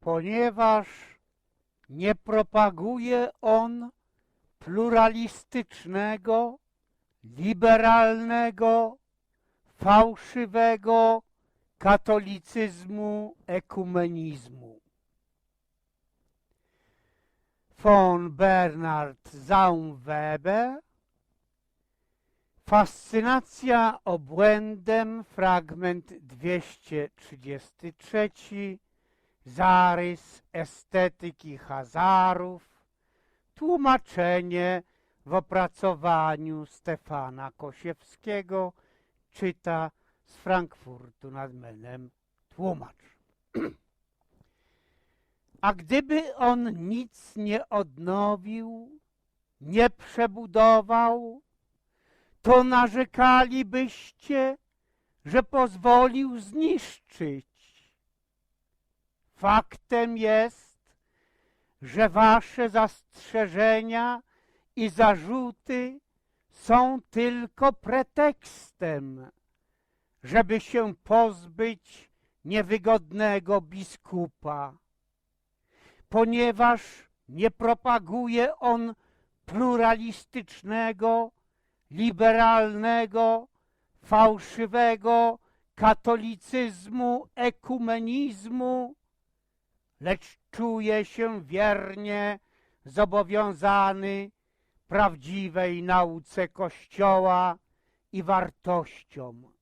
ponieważ nie propaguje on pluralistycznego, liberalnego, fałszywego katolicyzmu, ekumenizmu. Von Bernard Zaumweber Fascynacja obłędem, fragment 233, zarys estetyki Hazarów, tłumaczenie w opracowaniu Stefana Kosiewskiego, czyta z Frankfurtu nad Menem tłumacz. A gdyby on nic nie odnowił, nie przebudował, to narzekalibyście, że pozwolił zniszczyć. Faktem jest, że wasze zastrzeżenia i zarzuty są tylko pretekstem, żeby się pozbyć niewygodnego biskupa, ponieważ nie propaguje on pluralistycznego, liberalnego, fałszywego katolicyzmu, ekumenizmu, lecz czuje się wiernie zobowiązany prawdziwej nauce Kościoła i wartościom.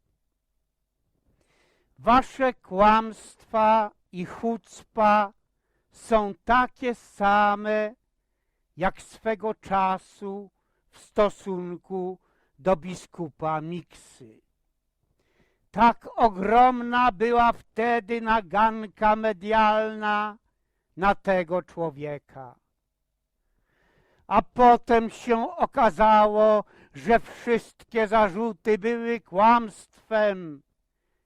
Wasze kłamstwa i chucpa są takie same, jak swego czasu w stosunku do biskupa Miksy. Tak ogromna była wtedy naganka medialna na tego człowieka. A potem się okazało, że wszystkie zarzuty były kłamstwem,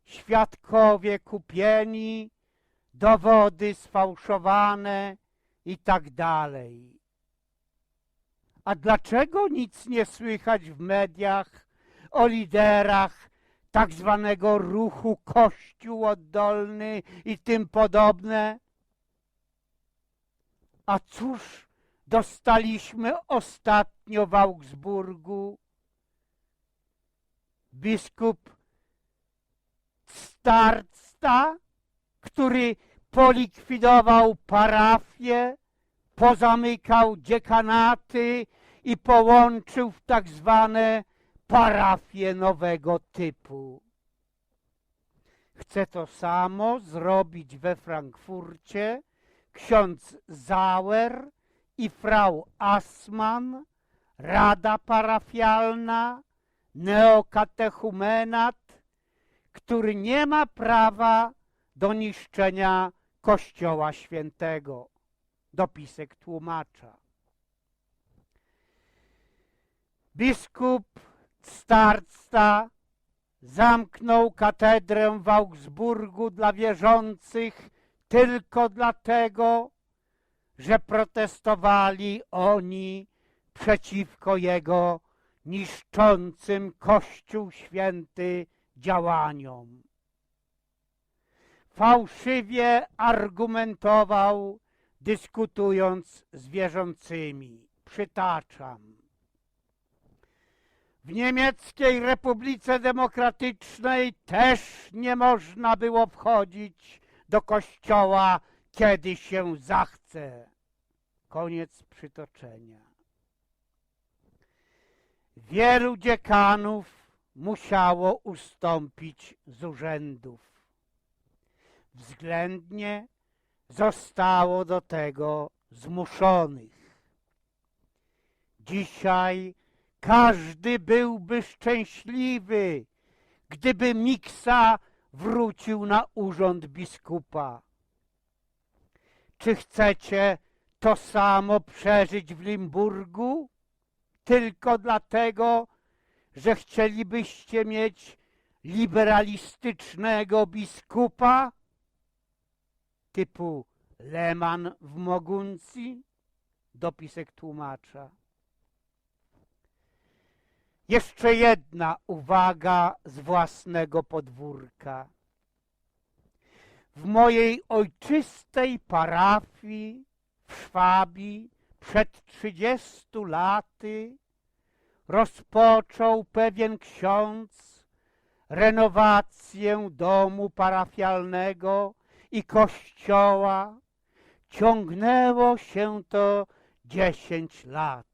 świadkowie kupieni, dowody sfałszowane i tak dalej. A dlaczego nic nie słychać w mediach o liderach tak zwanego ruchu Kościół oddolny i tym podobne? A cóż dostaliśmy ostatnio w Augsburgu? Biskup Starsta, który polikwidował parafię, pozamykał dziekanaty i połączył w tak zwane parafie nowego typu. Chce to samo zrobić we Frankfurcie ksiądz Zauer i frau Assmann, rada parafialna, neokatechumenat, który nie ma prawa do niszczenia Kościoła Świętego. Dopisek tłumacza. Biskup Starsta zamknął katedrę w Augsburgu dla wierzących tylko dlatego, że protestowali oni przeciwko jego niszczącym Kościół Święty działaniom. Fałszywie argumentował, dyskutując z wierzącymi. Przytaczam. W niemieckiej Republice Demokratycznej też nie można było wchodzić do kościoła, kiedy się zachce. Koniec przytoczenia. Wielu dziekanów musiało ustąpić z urzędów. Względnie zostało do tego zmuszonych. Dzisiaj każdy byłby szczęśliwy, gdyby Miksa wrócił na urząd biskupa. Czy chcecie to samo przeżyć w Limburgu? Tylko dlatego, że chcielibyście mieć liberalistycznego biskupa typu Leman w Moguncji? Dopisek tłumacza. Jeszcze jedna uwaga z własnego podwórka. w mojej ojczystej parafii w Szwabii przed trzydziestu laty rozpoczął pewien ksiądz renowację domu parafialnego i kościoła. Ciągnęło się to dziesięć lat.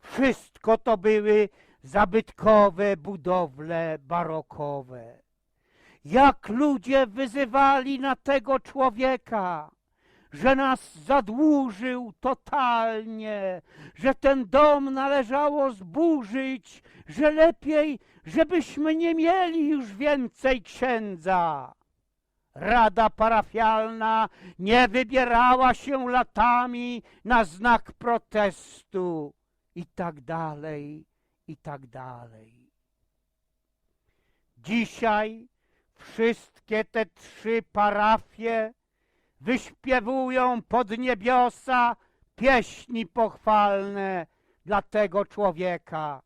Wszystko to były zabytkowe budowle barokowe. Jak ludzie wyzywali na tego człowieka, że nas zadłużył totalnie, że ten dom należało zburzyć, że lepiej, żebyśmy nie mieli już więcej księdza. Rada parafialna nie wybierała się latami na znak protestu i tak dalej, i tak dalej. Dzisiaj wszystkie te trzy parafie wyśpiewują pod niebiosa pieśni pochwalne dla tego człowieka,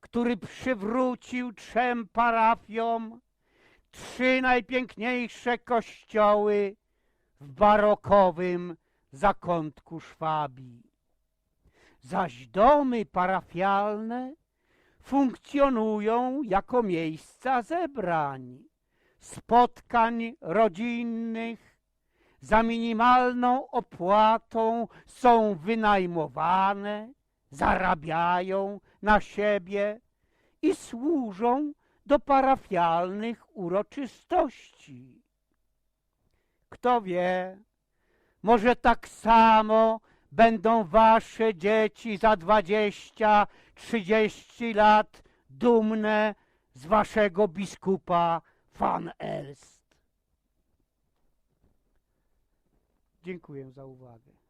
który przywrócił trzem parafiom trzy najpiękniejsze kościoły w barokowym zakątku Szwabii. Zaś domy parafialne funkcjonują jako miejsca zebrań, spotkań rodzinnych, za minimalną opłatą są wynajmowane, zarabiają na siebie i służą do parafialnych uroczystości. Kto wie, może tak samo będą wasze dzieci za dwadzieścia, trzydzieści lat dumne z waszego biskupa Van Elst. Dziękuję za uwagę.